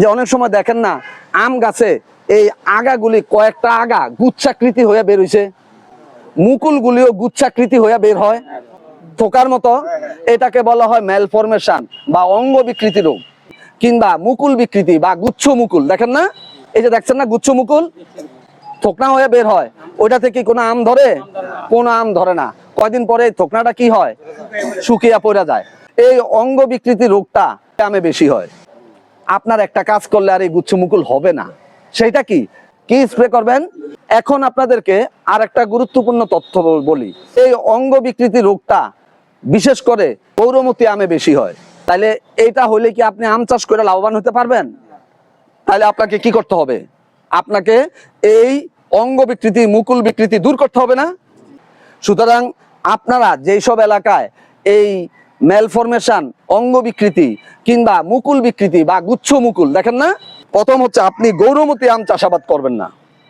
যে অনেক সময় দেখেন না, আম গাছে এই আগাগুলি কয়েকটা আগা গুচ্ছাকৃতি হয়ে বের হইছে। মুকুলগুলিও গুচ্ছাকৃতি হয়ে বের হয়। থোকার মতো এটাকে বলা হয় ম্যালফরমেশন বা অঙ্গ বিকৃতি রোগ কিংবা মুকুল বিকৃতি বা গুচ্ছ মুকুল। দেখেন না? এই যে দেখছেন না গুচ্ছ মুকুল? থোকনা হয়ে বের হয়। ওইটা থেকে কোনো আম ধরে? কোনো আম ধরে না। কয়দিন পরে থোকনাটা কি হয়? শুকিয়া পড়ে যায়। এই অঙ্গ বিকৃতি রোগটা আমে বেশি হয়। আপনার একটা কাজ করলে আর এই গুচ্ছ মুকুল হবে না। সেইটা কি? কি স্প্রে করবেন? এখন আপনাদেরকে আর একটা গুরুত্বপূর্ণ তথ্য বলি। এই অঙ্গ বিকৃতি রোগটা বিশেষ করে পৌরমতি আমে বেশি হয়। তাহলে এইটা হলে কি আপনি আম চাষ করে লাভবান হতে পারবেন? তাহলে আপনাকে কি করতে হবে? আপনাকে এই অঙ্গ বিকৃতি, মুকুল বিকৃতি দূর করতে হবে না? সুতরাং আপনারা যেই সব এলাকায় এই ম্যালফরমেশন অঙ্গ বিকৃতি কিংবা মুকুল বিকৃতি বা গুচ্ছ মুকুল, দেখেন না? প্রথম হচ্ছে আপনি গৌরমতি আম চাষাবাদ করবেন না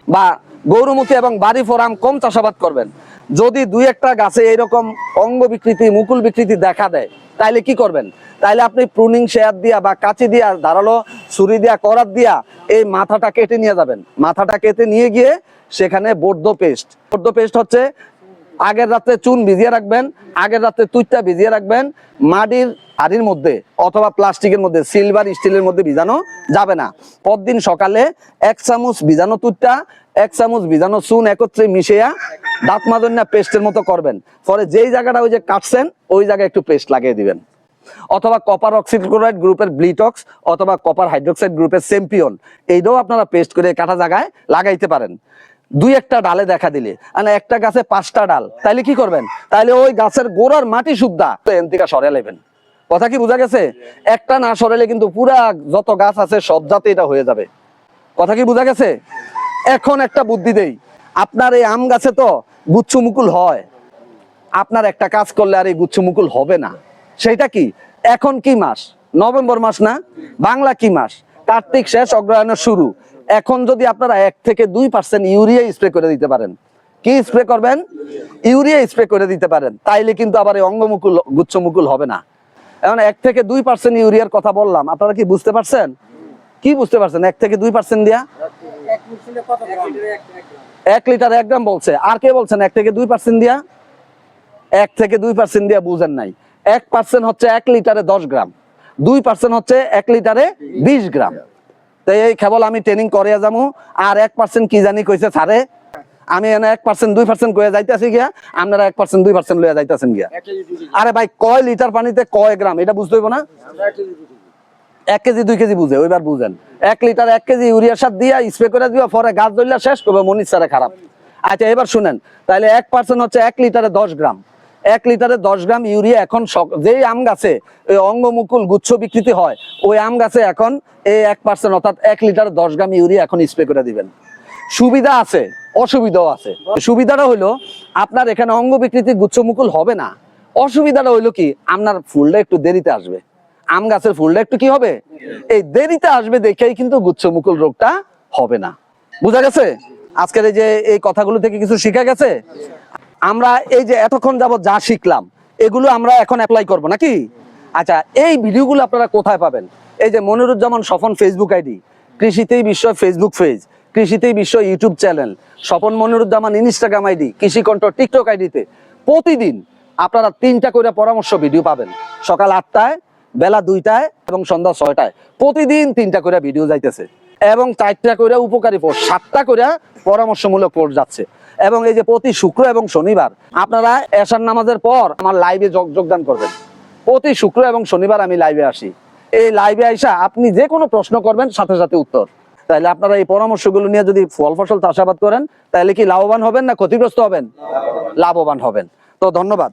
বা গৌরমতি এবং বাড়ি ফোর আম কম চাষাবাদ করবেন। যদি দুই একটা গাছে এরকম অঙ্গ বিকৃতি মুকুল বিকৃতি দেখা দেয়, তাইলে কি করবেন? তাইলে আপনি প্রুনিং শেয়ার দিয়া বা কাঁচি দিয়া, ধারালো ছুরি দিয়া, করাত দিয়া এই মাথাটা কেটে নিয়ে যাবেন। মাথাটা কেটে নিয়ে গিয়ে সেখানে বর্ধ পেস্ট বর্ধ পেস্ট হচ্ছে আগের রাতে চুন ভিজিয়ে রাখবেন, আগের রাতে তুইটা ভিজিয়ে রাখবেন, মাটির হাড়ির মধ্যে অথবা প্লাস্টিকের মধ্যে সিলভার স্টিলের মধ্যে ভিজানো যাবে না। পরদিন সকালে এক চামচ ভিজানো তুইটা, এক চামচ ভিজানো চুন একত্রে মিশিয়া দাঁত মাজন্যা পেস্টের মতো করবেন। পরে যেই জায়গাটা ওই যে কাটছেন, ওই জায়গায় একটু পেস্ট লাগিয়ে দিবেন। অথবা কপার অক্সিক্লোরাইড গ্রুপের ব্লিটক্স অথবা কপার হাইড্রোক্সাইড গ্রুপের সেম্পিয়ন এইটাও আপনারা পেস্ট করে কাটা জায়গায় লাগাইতে পারেন। দুই একটা ডালে দেখা দিলে। মানে একটা গাছে পাঁচটা ডাল। তাইলে কি করবেন? তাইলে ওই গাছের গোড়ার মাটি শুদ্ধা। এনতিকা সরে নেবেন। কথা কি বোঝা গেছে? একটা না সরাইলে কিন্তু পুরা যত গাছ আছে সব জাতে এটা হয়ে যাবে। কথা কি বোঝা গেছে? এখন একটা বুদ্ধি দেই। আপনার এই আম গাছে তো গুচ্ছ মুকুল হয়। আপনার একটা কাজ করলে আর এই গুচ্ছ মুকুল হবে না। সেইটা কি? এখন কি মাস? নভেম্বর মাস না? বাংলা কি মাস? কার্তিক শেষ অগ্রহায়ণের শুরু। এখন যদি আপনারা এক থেকে দুই পার্সেন্ট ইউরিয়া স্প্রে করে দিতে পারেন, কি স্প্রে করবেন? ইউরিয়া স্প্রে করে দিতে পারেন, তাইলে কিন্তু আবার এই অঙ্গমুকুল, গুচ্ছমুকুল হবে না। এখন এক থেকে দুই পার্সেন্ট ইউরিয়ার কথা বললাম, আপনারা কি বুঝতে পারছেন? কি বুঝতে পারছেন? এক থেকে দুই পার্সেন্ট দিয়া? এক লিটার এক গ্রাম বলছে। আর কে বলছেন এক থেকে দুই পার্সেন্ট দিয়া? এক থেকে দুই পার্সেন্ট দিয়া বুঝেন নাই। এক পার্সেন্ট হচ্ছে এক লিটারে দশ গ্রাম, দুই পার্সেন্ট হচ্ছে এক লিটারে বিশ গ্রাম। এই কেবল আমি ট্রেনিং করে যাব আর এক পার্সেন্ট কি জানি কইছে স্যারে? আমি এনে এক পার্সেন্ট দুই পার্সেন্ট কয়ে যাইতেছি গিয়া আপনারা এক পার্সেন্ট দুই পার্সেন্ট লইয়া যাইতেছেন গিয়া। আরে ভাই কয় লিটার পানিতে কয় গ্রাম? এটা বুঝতে হইব না? এক কেজি দুই কেজি। বুঝে ওইবার বুঝেন। এক লিটার এক কেজি ইউরিয়া সার দিয়া স্প্রে করে দিবা পরে গাছ ধরলে শেষ করবে মনির সারে খারাপ। আচ্ছা এবার শুনেন তাহলে এক পার্সেন্ট হচ্ছে এক লিটারে দশ গ্রাম। এক লিটারে দশ গ্রাম ইউরিয়া এখন যেই আম গাছে ওই অঙ্গমুকুল গুচ্ছ বিকৃতি হয়, ওই আম গাছে এখন এই এক পার্সেন্ট অর্থাৎ এক লিটারে দশ গ্রাম ইউরিয়া এখন স্প্রে করে দিবেন। সুবিধা আছে, অসুবিধাও আছে। সুবিধাটা হইল, আপনার এখানে অঙ্গ বিকৃতি গুচ্ছ মুকুল হবে না। অসুবিধাটা হইল কি, আপনার ফুলটা একটু দেরিতে আসবে। আম গাছের ফুলটা একটু কি হবে? এই দেরিতে আসবে দেখেই কিন্তু গুচ্ছ মুকুল রোগটা হবে না। বুঝা গেছে? আজকের এই যে এই কথাগুলো থেকে কিছু শিখা গেছে? আমরা এই যে এতক্ষণ যাবত যা শিখলাম, এগুলো আমরা এখন অ্যাপ্লাই করব নাকি? আচ্ছা এই ভিডিওগুলো আপনারা কোথায় পাবেন? এই যে মনিরুজ্জামান স্বপন ফেসবুক আইডি কৃষিতেই বিশ্ব ফেসবুক পেজ কৃষিতেই বিশ্ব YouTube channel Swapan Moniruzzaman Instagram ID Krishi Kantho TikTok আইডিতে প্রতিদিন আপনারা তিনটা করে পরামর্শ ভিডিও পাবেন। সকাল আটটায়, বেলা দুইটায় এবং সন্ধ্যা ছয়টায়। প্রতিদিন তিনটা করে ভিডিও যাইতেছে। এবং চারটা করে উপকারী পোস্ট সাতটা করে পরামর্শমূলক পোস্ট যাচ্ছে। এবং এই যে প্রতি শুক্র এবং শনিবার, আপনারা এশার নামাজের পর আমার লাইভে যোগদান করবেন। প্রতি শুক্র এবং শনিবার আমি লাইভে আসি। এই লাইভে আইসা আপনি যে কোনো প্রশ্ন করবেন, সাথে সাথে উত্তর। তাহলে আপনারা এই পরামর্শগুলো নিয়ে যদি ফল ফসল চাষাবাদ করেন তাহলে কি লাভবান হবেন না ক্ষতিগ্রস্ত হবেন? লাভবান হবেন। তো ধন্যবাদ।